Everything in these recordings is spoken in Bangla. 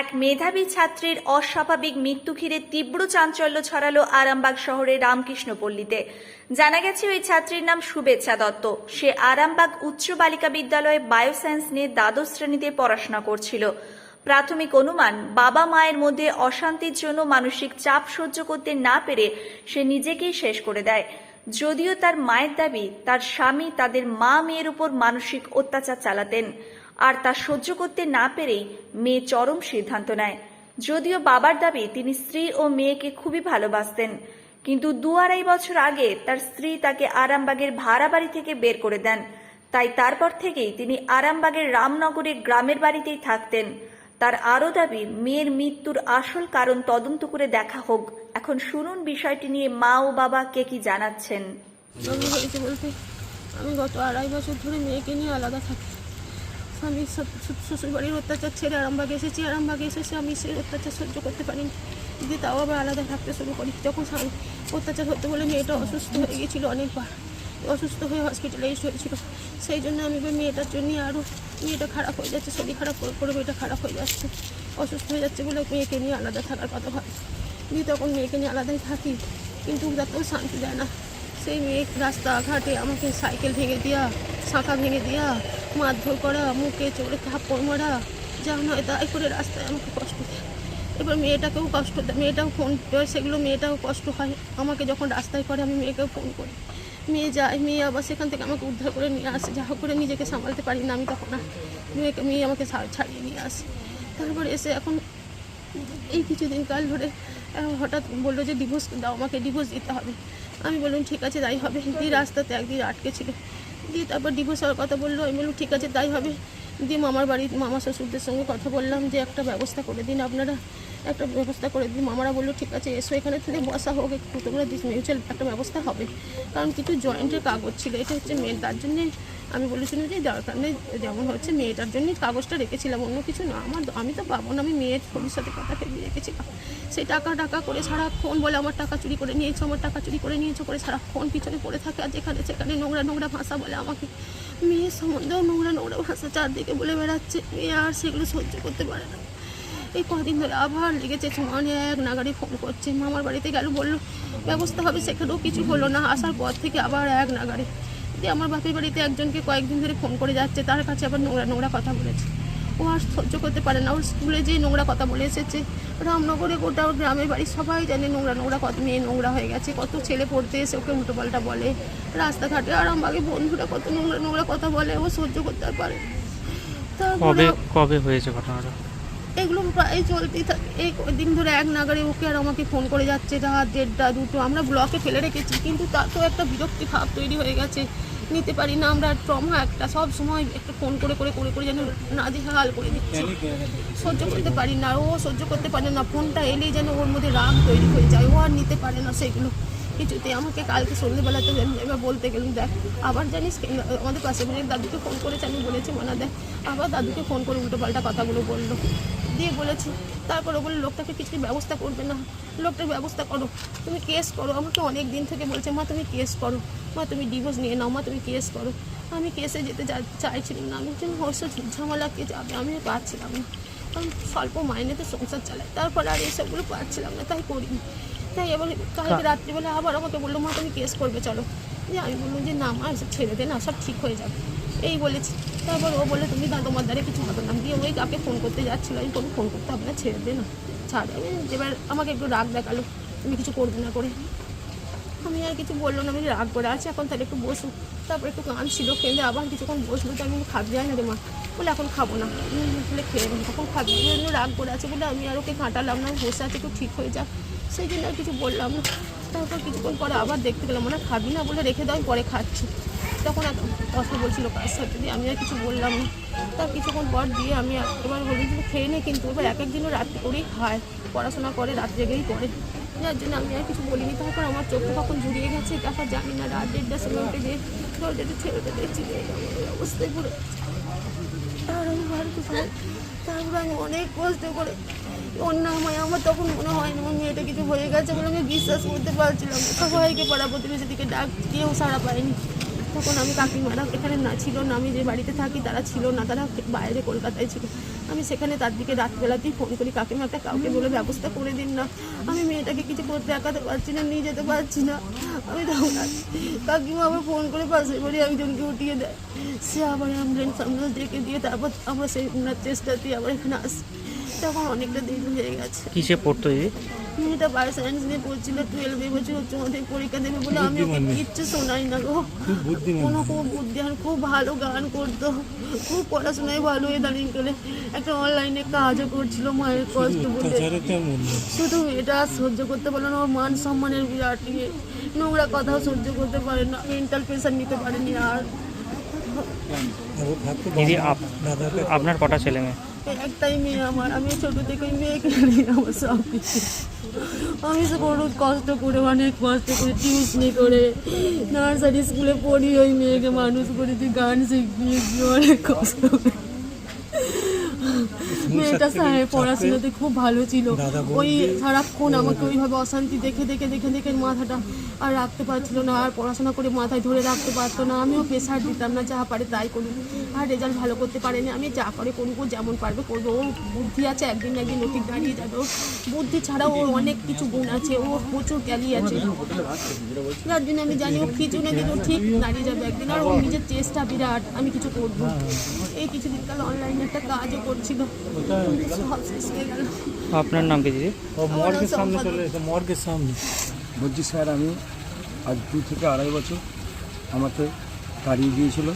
এক মেধাবী ছাত্রীর অস্বাভাবিক মৃত্যু ঘিরে তীব্র চাঞ্চল্য ছড়ালো আরামবাগ শহরের রামকৃষ্ণপল্লীতে। জানা গেছে, ওই ছাত্রীর নাম শুভেচ্ছা দত্ত। সে আরামবাগ উচ্চ বালিকা বিদ্যালয়ে বায়োসায়েন্স নিয়ে দ্বাদশ শ্রেণীতে পড়াশোনা করছিল। প্রাথমিক অনুমান, বাবা মায়ের মধ্যে অশান্তির জন্য মানসিক চাপ সহ্য করতে না পেরে সে নিজেকেই শেষ করে দেয়। যদিও তার মায়ের দাবি, তার স্বামী তাদের মা মেয়ের উপর মানসিক অত্যাচার চালাতেন। আর তা সহ্য করতে না পেরেই মেয়ে চরম সিদ্ধান্ত নেয়। যদিও বাবার দাবি তিনি স্ত্রী ও মেয়েকে খুবই ভালোবাসতেন, কিন্তু দু আড়াই বছর আগে তার স্ত্রী তাকে আরামবাগের ভাড়া বাড়ি থেকে বের করে দেন। তাই তারপর থেকেই তিনি আরামবাগের রামনগরে গ্রামের বাড়িতেই থাকতেন। তার আরও দাবি, মেয়ের মৃত্যুর আসল কারণ তদন্ত করে দেখা হোক। এখন শুনুন বিষয়টি নিয়ে মা ও বাবা কে কি জানাচ্ছেন। আমি গত আড়াই বছর ধরে মেয়েকে নিয়ে আলাদা থাকি। স্বামী শ্বশুরবাড়ির অত্যাচার ছেড়ে আরামবাগে এসেছি আরামবাগে এসেছি আমি সেই অত্যাচার সহ্য করতে পারিনি। যদি তাও আবার আলাদা থাকতে শুরু করি যখন অত্যাচার হতে বলে মেয়েটা অসুস্থ হয়ে গেছিল অনেকবার, অসুস্থ হয়ে হসপিটালাইজ হয়েছিল। সেই জন্য আমি মেয়েটার জন্য আরও মেয়েটা খারাপ হয়ে যাচ্ছে, শরীর খারাপ করে করে মেয়েটা খারাপ হয়ে যাচ্ছে, অসুস্থ হয়ে যাচ্ছে বলে মেয়েকে নিয়ে আলাদা থাকার কথা ভাবি। দিয়ে তখন মেয়েকে নিয়ে আলাদাই থাকি, কিন্তু তাতেও শান্তি দেয় না। সেই মেয়ে রাস্তাঘাটে আমাকে সাইকেল ভেঙে দেওয়া শাঁখা ভেঙে দেওয়া মারধর করা, মুখে চোরে থাপ্পড় মারা, যা নয় তাই করে রাস্তায় আমাকে কষ্ট দেয়। এবার মেয়েটাকেও কষ্ট দেয়, মেয়েটাও ফোন করে, সেগুলো মেয়েটাও কষ্ট হয়। আমাকে যখন রাস্তায় করে, আমি মেয়েকেও ফোন করি। মেয়ে যায়, মেয়ে আবার সেখান থেকে আমাকে উদ্ধার করে নিয়ে আসে। যা করে নিজেকে সামলাতে পারি না আমি তখন আর। মেয়েকে, মেয়ে আমাকে ছাড়িয়ে নিয়ে আসে। তারপর এসে এখন এই কিছুদিন কাল ধরে হঠাৎ বলল যে, ডিভোর্স দাও, আমাকে ডিভোর্স দিতে হবে। আমি বললাম, ঠিক আছে, তাই হবে। দিয়ে রাস্তাতে একদিন আটকে ছিল। দিয়ে তারপর ডিভোর্স হওয়ার কথা বলল। আমি বললাম, ঠিক আছে, তাই হবে। দিয়ে মামার বাড়ির মামা শ্বশুরদের সঙ্গে কথা বললাম যে, একটা ব্যবস্থা করে দিন আপনারা। একটা ব্যবস্থা করে দিন মামারা বলল, ঠিক আছে, এসো এখানে থেকে বসা হোক, একটু তোমরা মিউচুয়াল একটা ব্যবস্থা হবে। কারণ কিছু জয়েন্টের কাগজ ছিল, এটা হচ্ছে মেন তার জন্যে আমি বলেছিলাম যে দরকার নেই, যেমন হচ্ছে মেয়েটার জন্যই কাগজটা রেখেছিলাম, অন্য কিছু না। আমার আমি তো পাবো না, আমি মেয়ের ভবিষ্যতে কথা ভেবে রেখেছিলাম। সেই টাকা টাকা করে সারাক্ষণ বলে, আমার টাকা চুরি করে নিয়েছো, আমার টাকা চুরি করে নিয়েছো করে সারাক্ষণ পিছনে পড়ে থাকে, আর যেখানে সেখানে নোংরা নোংরা ভাষা বলে আমাকে। মেয়ের সম্বন্ধেও নোংরা নোংরা ভাষা চারদিকে বলে বেড়াচ্ছে। মেয়ে আর সেগুলো সহ্য করতে পারে না। এই কদিন ধরে আবার লেগেছে মানে এক নাগারে ফোন করছে। মামার বাড়িতে গেল, বলল, ব্যবস্থা হবে, সেখানেও কিছু হলো না। আসার পর থেকে আবার এক নাগারে দিয়ে আমার বাপের বাড়িতে একজনকে কয়েকদিন ধরে ফোন করে যাচ্ছে, তার কাছে আবার নোংরা নোংরা কথা বলেছে। ও আর সহ্য করতে পারে না। ওর স্কুলে যে নোংরা কথা বলে এসেছে, রামনগরে গোটা ওর গ্রামের বাড়ি সবাই জানে নোংরা নোংরা কত মেয়ে নোংরা হয়ে গেছে, কত ছেলে পড়তে এসে ওকে উল্টো পাল্টা বলে। রাস্তাঘাটে আর আমাকে বন্ধুরা কত নোংরা নোংরা কথা বলে, ও সহ্য করতে পারে কবে কবে হয়েছে ঘটনাটা? এগুলো প্রায় চলতেই থাকে। এই দিন ধরে এক নাগারে ওকে আর আমাকে ফোন করে যাচ্ছে রাত দেড়টা, দুটো। আমরা ব্লকে ফেলে রেখেছি, কিন্তু তাতেও একটা বিরক্তি ভাব তৈরি হয়ে গেছে। নিতে পারি না, আমরা ট্রমা একটা সব সময় একটা ফোন করে করে করে করে যেন না নাজেহাল করে দিচ্ছে। সহ্য করতে পারি না, ও সহ্য করতে পারে না, ফোনটা এলেই যেন ওর মধ্যে রাগ তৈরি হয়ে যায়। ও আর নিতে পারে না সেগুলো। কিছুতে আমাকে কালকে সন্ধ্যেবেলাতে এবার বলতে গেলাম, দেখ, আবার জানিস আমাদের পাশে দাদুকে ফোন করেছে, আমি বলেছি, মনে দেখ, আবার দাদুকে ফোন করে উল্টোপাল্টা কথাগুলো বলল। দিয়ে বলেছি তারপরে বলে লোকটাকে কিছু ব্যবস্থা করবে না। লোকটার ব্যবস্থা করো। তুমি কেস করো। আমাকে অনেক দিন থেকে বলছে মা তুমি কেস করো। মা তুমি ডিভোর্স নিয়ে নাও। মা তুমি কেস করো। আমি কেসে যেতে যা- চাইছিলাম না। আমি যেন অবশ্য ঝামেলা কে যাবে? আমি পাচ্ছিলাম না। কারণ স্বল্প মাইনেতে সংসার চালাই তারপরে আর এইসবগুলো পাচ্ছিলাম না। তাই করিনি। তাই এবার কালকে রাত্রিবেলা আবার আমাকে বলল মা তুমি কেস করবে চলো। যে আমি বললাম যে না মা এসব ছেড়ে দে না সব ঠিক হয়ে যাবে। এই বলেছি। তারপর ও বলে, তুমি তোমার দ্বারা কিছু হবে না। দিয়ে ওই কাকে ফোন করতে যাচ্ছিল আমি কোনো ফোন করতে হবে না ছেড়ে দে না। ছাড়। আমি এবার আমাকে একটু রাগ দেখাল, তুমি কিছু করবে না করে? আমি আর কিছু বলল না, আমি রাগ করে আছি, এখন তাহলে একটু বসু। তারপর একটু কাঁদছিল কেঁদে আবার কিছুক্ষণ বসল তো আমি খাবি যায় না রে মা বলে, এখন খাব না। বলে, খেয়ে নি। তখন খাবি জন্য রাগ করে আছে বলে আমি আর ওকে কাটালাম না, বসে আছে, একটু ঠিক হয়ে যাক। সেই জন্য আর কিছু বললাম না। তারপর কিছুক্ষণ পরে আবার দেখতে গেলাম মানে খাবি না বলে রেখে দাও পরে খাচ্ছি। তখন এত কথা বলছিল কার সাথে দিয়ে আমি আর কিছু বললাম না। তার কিছুক্ষণ পর দিয়ে আমি এবার বলি যে খেয়ে নে কিন্তু, এবার এক একদিনও রাত্রি করেই খায়, পড়াশোনা করে, রাত জেগেই করে। যার জন্য আমি আর কিছু বলিনি। তারপর আমার চোখে কখন জুড়িয়ে গেছে, তারপর জানি না রাত দেড়টার সময় উঠে দিয়ে দরজাটা ছেড়ে দেখছি যে অবস্থায় পড়ে আর আমি তারপরে আমি অনেক কষ্ট করে অন্যায় আমার তখন মনে হয় না আমার মেয়েটা কিছু হয়ে গেছে বলে আমি বিশ্বাস করতে পারছিলাম সবাইকে পাড়া প্রতিবেশী দিকে ডাক, কেউ সাড়া পায়নি। তখন আমি কাকিমারা এখানে না ছিল না, আমি যে বাড়িতে থাকি তারা ছিল না, তারা বাইরে কলকাতায় ছিল। আমি সেখানে তার দিকে রাতবেলাতেই ফোন করি কাকিমাকে কাউকে বলে ব্যবস্থা করে দিন না। আমি মেয়েটাকে কিছু করতে দেখাতে পারছি না, নিয়ে যেতে পারছি না। আমি তখন কাকিমা আবার ফোন করে পাশে বাড়ি একজনকে উঠিয়ে দেয়। সে আবার অ্যাম্বুলেন্স অ্যাম্বুলেন্স ডেকে দিয়ে তারপর আমরা সেই ওনার চেষ্টাতেই আবার এখানে আসি। তখন অনেকটা দেরি হয়ে গেছে। কিসে পড়তো দিদি? মেয়েটা বায়ো সায়েন্স নিয়ে পড়ছিল টুয়েলভ বছর উচ্চ মাধ্যমিক পরীক্ষা দেবে বলে আমি ওকে কিচ্ছু শোনাই না গো। কোনো খুব বুদ্ধিমান খুব ভালো গান করতো খুব পড়াশোনায় ভালো ইদানিং করে একটা অনলাইনে কাজও করছিল মায়ের কষ্ট বলে। শুধু এটা আর সহ্য করতে পারল না ওর মান সম্মানের বিরাট ইয়ে। নোংরা কথাও সহ্য করতে পারে না মেন্টাল প্রেশার নিতে পারেনি আর। দিদি আপ- আপনার কটা ছেলে মেয়ে? একটাই মেয়ে আমার। আমি ছোট থেকে মেয়েকে নিয়ে আমার সব কিছু আমি সে বড় কষ্ট করে, অনেক কষ্ট করে টিউশনি করে নার্সারি স্কুলে পড়ি ওই মেয়েকে, মানুষ করে তুই গান শিখবি অনেক কষ্ট করে। মেয়েটা সাহেব পড়াশোনাতে খুব ভালো ছিল। ওই সারাক্ষণ আমাকে ওইভাবে অশান্তি দেখে দেখে দেখে দেখে মাথাটা আর রাখতে পারছিল না আর পড়াশোনা করে মাথায় ধরে রাখতে পারতো না। আমিও প্রেশার দিতাম না যা পারে তাই করুক। আর রেজাল্ট ভালো করতে পারেনি। আমি যা করে করুক যেমন পারবে করব। ওর বুদ্ধি আছে একদিন একদিন ও দাঁড়িয়ে যাবে। ওর বুদ্ধি ছাড়াও ওর অনেক কিছু গুণ আছে। ও প্রচুর জ্ঞানী আছে। যার জন্য আমি জানি ও কিছু না কিছু ঠিক দাঁড়িয়ে যাবে একদিন। আর ওর নিজের চেষ্টা বিরাট আমি কিছু করব। এই কিছুদিন কাল অনলাইনে একটা কাজও করছিল। হয়ে আপনার নাম কি দিদি? ও মর্গের সামনে চলে এসে মর্গের সামনে। বলছি স্যার আমি আজ দু থেকে আড়াই বছর আমাকে তাড়িয়ে দিয়েছিল।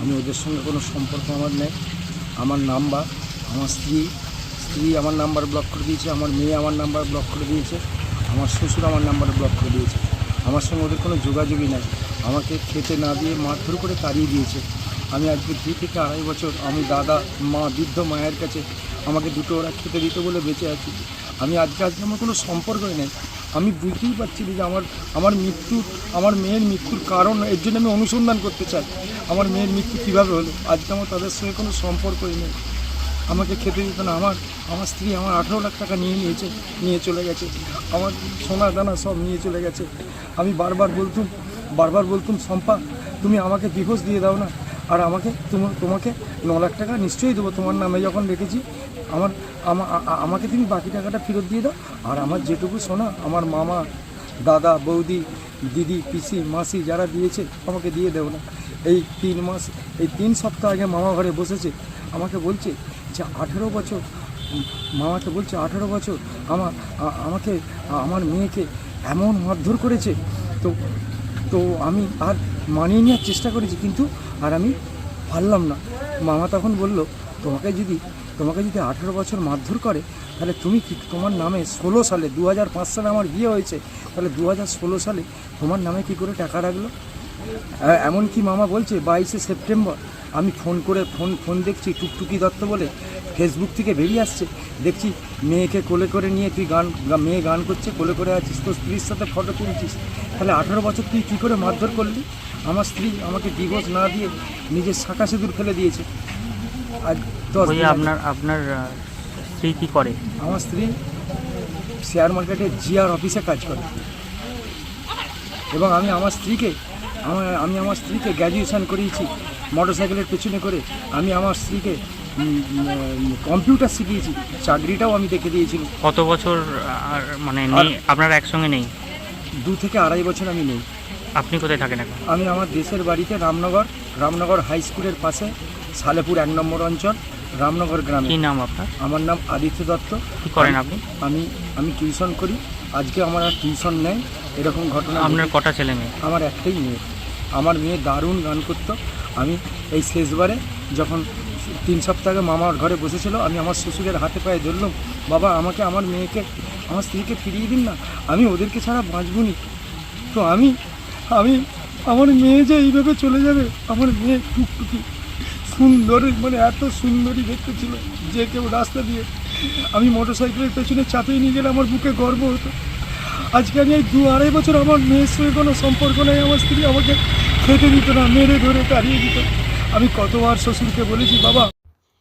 আমি ওদের সঙ্গে কোনো সম্পর্ক আমার নেই। আমার নাম্বার আমার স্ত্রী স্ত্রী আমার নাম্বার ব্লক করে দিয়েছে আমার মেয়ে আমার নাম্বার ব্লক করে দিয়েছে আমার শ্বশুর আমার নাম্বার ব্লক করে দিয়েছে। আমার সঙ্গে ওদের কোনো যোগাযোগই নাই। আমাকে খেতে না দিয়ে মারধর করে তাড়িয়ে দিয়েছে। আমি আজকে দু থেকে আড়াই বছর আমি দাদা মা বৃদ্ধ মায়ের কাছে আমাকে দুটো ওরা খেতে দিত বলে বেঁচে আছি। আমি আজকে আজকে আমার কোনো সম্পর্কই নেই। আমি বুঝতেই পারছি যে আমার আমার মৃত্যু আমার মেয়ের মৃত্যুর কারণ, এর জন্য আমি অনুসন্ধান করতে চাই। আমার মেয়ের মৃত্যু কীভাবে হলো? আজকে আমার তাদের সঙ্গে কোনো সম্পর্কই নেই। আমাকে খেতে দিত না। আমার আমার স্ত্রী আমার আঠেরো লাখ টাকা নিয়ে নিয়েছে, নিয়ে চলে গেছে। আমার সোনা দানা সব নিয়ে চলে গেছে। আমি বারবার বলতুম বারবার বলতুম, শম্পা, তুমি আমাকে ডিভোর্স দিয়ে দাও না। আর আমাকে, তুমি, তোমাকে ন লাখ টাকা নিশ্চয়ই দেবো তোমার নামে যখন রেখেছি আমার আমাকে তুমি বাকি টাকাটা ফেরত দিয়ে দাও। আর আমার যেটুকু সোনা, আমার মামা, দাদা, বৌদি, দিদি, পিসি, মাসি যারা দিয়েছে, আমাকে দিয়ে দেও না। এই তিন মাস, এই তিন সপ্তাহ আগে মামা ঘরে বসেছে, আমাকে বলছে যে আঠেরো বছর, মামাকে বলছে আঠেরো বছর আমার আমাকে, আমার মেয়েকে এমন মারধর করেছে। তো তো আমি আর মানিয়ে নেওয়ার চেষ্টা করেছি, কিন্তু আর আমি পারলাম না। মামা তখন বলল, তোমাকে যদি তোমাকে যদি আঠেরো বছর মারধর করে, তাহলে তুমি কি তোমার নামে ষোলো সালে দু হাজার পাঁচ সালে আমার বিয়ে হয়েছে, তাহলে দু হাজার ষোলো সালে তোমার নামে কি করে টাকা রাখল? এমনকি মামা বলছে, বাইশে সেপ্টেম্বর? আমি ফোন করে, ফোন ফোন দেখছি, টুকটুকি দত্ত বলে ফেসবুক থেকে বেরিয়ে আসছে। দেখছি মেয়েকে কোলে করে নিয়ে তুই গান মেয়ে গান করছে, কোলে করে আছিস, তোর স্ত্রীর সাথে ফটো তুলছিস। তাহলে আঠেরো বছর তুই কী করে মারধর করলি? আমার স্ত্রী আমাকে ডিভোর্স না দিয়ে নিজের শাখা সিঁদুর ফেলে দিয়েছে। আজ দশ দিন আগে। আপনার আপনার আহ, স্ত্রী কি করে? আমার স্ত্রী শেয়ার মার্কেটে জিআর অফিসে কাজ করে। এবং আমি আমার স্ত্রীকে আমার আমি আমার স্ত্রীকে গ্র্যাজুয়েশন করিয়েছি মোটরসাইকেলের পেছনে করে। আমি আমার স্ত্রীকে কম্পিউটার শিখিয়েছি চাকরিটাও আমি দেখে দিয়েছিলাম কত বছর আর মানে নেই আপনারা একসঙ্গে নেই? দু থেকে আড়াই বছর আমি নেই। আপনি কোথায় থাকেন এখন? আমি আমার দেশের বাড়িতে রামনগর রামনগর হাই স্কুলের পাশে। সালেপুর এক নম্বর অঞ্চল রামনগর গ্রামে। কি নাম আপনার? আমার নাম আদিত্য দত্ত। কি করেন আপনি? আমি আমি টিউশন করি। আজকে আমার আর টিউশন নেই। এরকম ঘটনা আপনার কটা ছেলে মেয়ে? আমার একটাই মেয়ে। আমার মেয়ে দারুণ গান করতো। আমি এই শেষবারে যখন তিন সপ্তাহ আগে মামার ঘরে বসেছিল আমি আমার শ্বশুরের হাতে পায়ে ধরলাম। বাবা আমাকে আমার মেয়েকে আমার স্ত্রীকে ফিরিয়ে দিন না। আমি ওদেরকে ছাড়া বাঁচবনি তো আমি আমি আমার মেয়ে যে এইভাবে চলে যাবে আমার মেয়ে টুকটুকি সুন্দর মানে এত সুন্দরী দেখতে ছিল যে কেউ রাস্তা দিয়ে। আমি মোটরসাইকেলের পেছনে চাপিয়ে নিয়ে গেলে আমার বুকে গর্ব হতো। আজকে আমি এই দু আড়াই বছর আমার মেয়ের সঙ্গে কোনো সম্পর্ক নেই, আমার স্ত্রী আমাকে খেতে দিত না, মেরে ধরে তাড়িয়ে দিত। আমি কতবার শ্বশুরকে বলেছি, বাবা